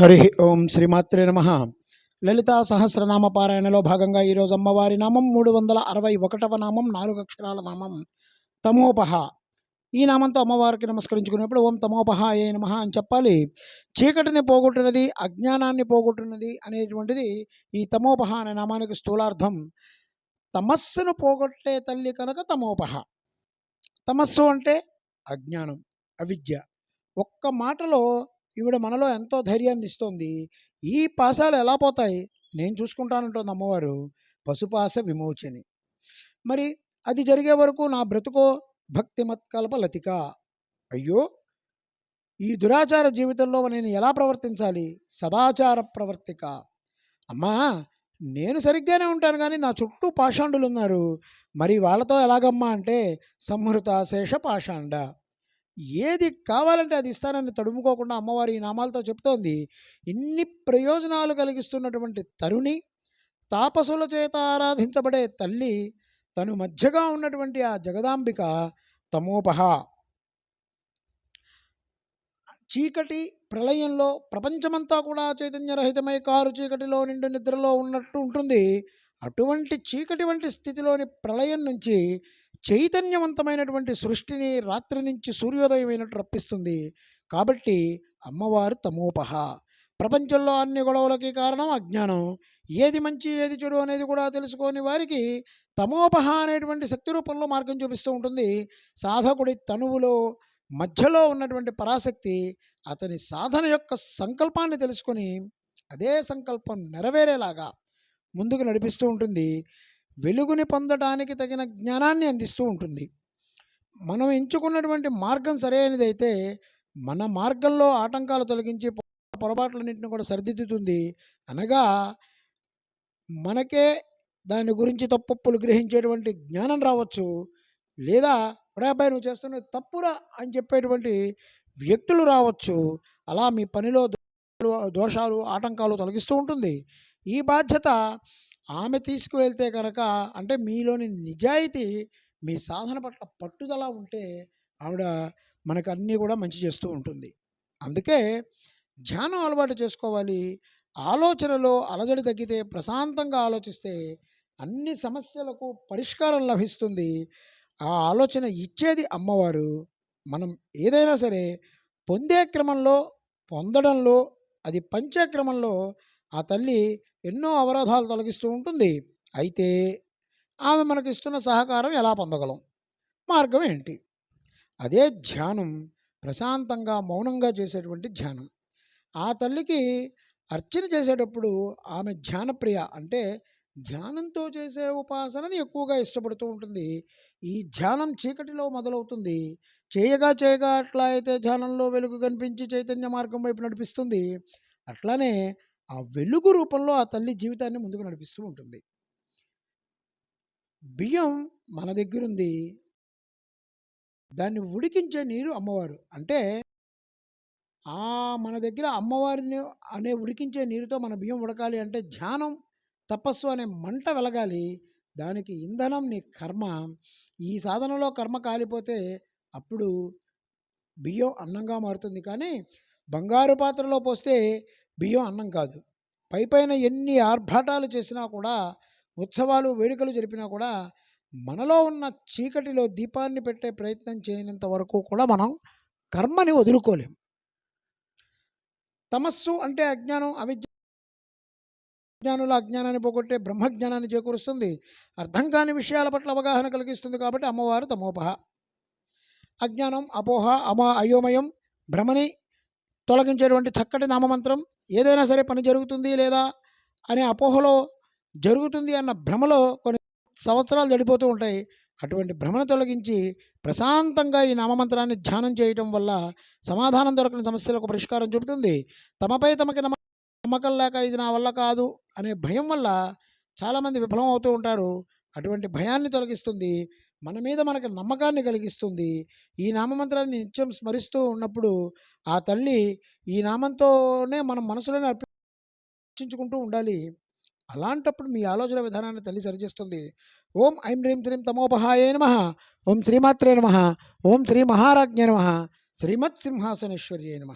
హరి ఓం శ్రీమాత్రే నమ. లలితా సహస్రనామ పారాయణలో భాగంగా ఈరోజు అమ్మవారి నామం మూడు వందల అరవై ఒకటవ నామం నాలుగు అక్షరాల నామం తమోపహ. ఈ నామంతో అమ్మవారికి నమస్కరించుకునేప్పుడు ఓం తమోపహ ఏ నమ అని చెప్పాలి. చీకటిని పోగొట్టినది అజ్ఞానాన్ని పోగొట్టినది అనేటువంటిది ఈ తమోపహ అనే నామానికి స్థూలార్థం. తమస్సును పోగొట్టే తల్లి కనుక తమోపహ. తమస్సు అంటే అజ్ఞానం అవిద్య. ఒక్క మాటలో ఈవిడ మనలో ఎంతో ధైర్యాన్ని ఇస్తోంది ఈ పాశాలు ఎలా పోతాయి? నేను చూసుకుంటానంటుంది అమ్మవారు. పశుపాస విమోచని. మరి అది జరిగే వరకు నా బ్రతుకో భక్తిమత్కల్ప లతిక. అయ్యో! ఈ దురాచార జీవితంలో నేను ఎలా ప్రవర్తించాలి? సదాచార ప్రవర్తిక. అమ్మా! నేను సరిగ్గానే ఉంటాను కానీ నా చుట్టూ పాషాండులు ఉన్నారు మరి వాళ్ళతో ఎలాగమ్మా అంటే సంహృత శేష పాషాండ. ఏది కావాలంటే అది ఇస్తానని తడుముకోకుండా అమ్మవారి ఈ నామాలతో చెప్తోంది. ఇన్ని ప్రయోజనాలు కలిగిస్తున్నటువంటి తరుణి తాపసుల చేత ఆరాధించబడే తల్లి తను మధ్యగా ఉన్నటువంటి ఆ జగదాంబిక తమోపహ. చీకటి ప్రళయంలో ప్రపంచమంతా కూడా చైతన్యరహితమై కారు చీకటిలో నిండు నిద్రలో ఉన్నట్టు ఉంటుంది. అటువంటి చీకటి వంటి స్థితిలోని ప్రళయం నుంచి చైతన్యవంతమైనటువంటి సృష్టిని రాత్రి నుంచి సూర్యోదయమైనట్టు రప్పిస్తుంది. కాబట్టి అమ్మవారు తమోపహ. ప్రపంచంలో అన్ని గొడవలకి కారణం అజ్ఞానం. ఏది మంచి ఏది చెడు అనేది కూడా తెలుసుకోని వారికి తమోపహ అనేటువంటి శక్తి రూపంలో మార్గం చూపిస్తూ ఉంటుంది. సాధకుడి తనువులో మధ్యలో ఉన్నటువంటి పరాశక్తి అతని సాధన యొక్క సంకల్పాన్ని తెలుసుకొని అదే సంకల్పం నెరవేరేలాగా ముందుకు నడిపిస్తూ ఉంటుంది. వెలుగుని పొందడానికి తగిన జ్ఞానాన్ని అందిస్తూ ఉంటుంది. మనం ఎంచుకున్నటువంటి మార్గం సరైనదైతే మన మార్గంలో ఆటంకాలు తొలగించి పొరపాట్లన్నింటిని కూడా సరిదిద్దుతుంది. అనగా మనకే దాని గురించి తప్పప్పులు గ్రహించేటువంటి జ్ఞానం రావచ్చు. లేదా ఒరే నువ్వు చేస్తున్నది తప్పురా అని చెప్పేటువంటి వ్యక్తులు రావచ్చు. అలా మీ పనిలో దోషాలు ఆటంకాలు తొలగిస్తూ ఉంటుంది. ఈ బాధ్యత ఆమె తీసుకువెళ్తే కనుక అంటే మీలోని నిజాయితీ మీ సాధన పట్ల పట్టుదల ఉంటే ఆవిడ మనకు అన్నీ కూడా మంచి చేస్తూ ఉంటుంది. అందుకే ధ్యానం అలవాటు చేసుకోవాలి. ఆలోచనలో అలజడి తగ్గితే ప్రశాంతంగా ఆలోచిస్తే అన్ని సమస్యలకు పరిష్కారం లభిస్తుంది. ఆ ఆలోచన ఇచ్చేది అమ్మవారు. మనం ఏదైనా సరే పొందే క్రమంలో పొందడంలో అది పంచే క్రమంలో ఆ తల్లి ఎన్నో అవరోధాలు తొలగిస్తూ ఉంటుంది. అయితే ఆమె మనకు ఇస్తున్న సహకారం ఎలా పొందగలం? మార్గం ఏంటి? అదే ధ్యానం ప్రశాంతంగా మౌనంగా చేసేటువంటి ధ్యానం. ఆ తల్లికి అర్చన చేసేటప్పుడు ఆమె ధ్యానప్రియ అంటే ధ్యానంతో చేసే ఉపాసనని ఎక్కువగా ఇష్టపడుతూ ఉంటుంది. ఈ ధ్యానం చీకటిలో మొదలవుతుంది. చేయగా చేయగా అట్లా అయితే ధ్యానంలో వెలుగు కనిపించి చైతన్య మార్గం వైపు నడిపిస్తుంది. అట్లానే ఆ వెలుగు రూపంలో ఆ తల్లి జీవితాన్ని ముందుకు నడిపిస్తూ ఉంటుంది. బియ్యం మన దగ్గరుంది. దాన్ని ఉడికించే నీరు అమ్మవారు. అంటే ఆ మన దగ్గర అమ్మవారిని అనే ఉడికించే నీరుతో మన బియ్యం ఉడకాలి అంటే ధ్యానం తపస్సు అనే మంట వెలగాలి. దానికి ఇంధనం నీ కర్మ. ఈ సాధనలో కర్మ కాలిపోతే అప్పుడు బియ్యం అన్నంగా మారుతుంది. కానీ బంగారు పాత్రలో పోస్తే బియ్యం అన్నం కాదు. పై పైన ఎన్ని ఆర్భాటాలు చేసినా కూడా ఉత్సవాలు వేడుకలు జరిపినా కూడా మనలో ఉన్న చీకటిలో దీపాన్ని పెట్టే ప్రయత్నం చేయనంత వరకు కూడా మనం కర్మని వదులుకోలేం. తమస్సు అంటే అజ్ఞానం అవిద్య అజ్ఞానుల అజ్ఞానాన్ని పోగొట్టే బ్రహ్మజ్ఞానాన్ని చేకూరుస్తుంది. అర్థం కాని విషయాల పట్ల అవగాహన కలిగిస్తుంది కాబట్టి అమ్మవారు తమోపహ. అజ్ఞానం అపోహ అమ అయోమయం భ్రమని తొలగించేటువంటి చక్కటి నామమంత్రం ఏదైనా సరే పని జరుగుతుంది లేదా అనే అపోహలో జరుగుతుంది అన్న భ్రమలో కొన్ని సంవత్సరాలు గడిపోతూ ఉంటాయి. అటువంటి భ్రమను తొలగించి ప్రశాంతంగా ఈ నామమంత్రాన్ని ధ్యానం చేయటం వల్ల సమాధానం దొరకని సమస్యలకు పరిష్కారం చూపుతుంది. తమపై తమకి నమ్మకం లేక ఇది నా వల్ల కాదు అనే భయం వల్ల చాలామంది విఫలం అవుతూ ఉంటారు. అటువంటి భయాన్ని తొలగిస్తుంది. మన మీద మనకు నమ్మకాన్ని కలిగిస్తుంది. ఈ నామమంత్రాన్ని నిత్యం స్మరిస్తూ ఉన్నప్పుడు ఆ తల్లి ఈ నామంతోనే మన మనసులోనే అర్పించుకుంటూ ఉండాలి. అలాంటప్పుడు మీ ఆలోచన విధానాన్ని తల్లి సరిచేస్తుంది. ఓం ఐం హ్రీం శ్రీం తమోపహాయ నమ. ఓం శ్రీమాత్రే నమ. ఓం శ్రీ మహారాజ్ఞ నమ. శ్రీమత్ సింహాసనేశ్వర్యే నమ.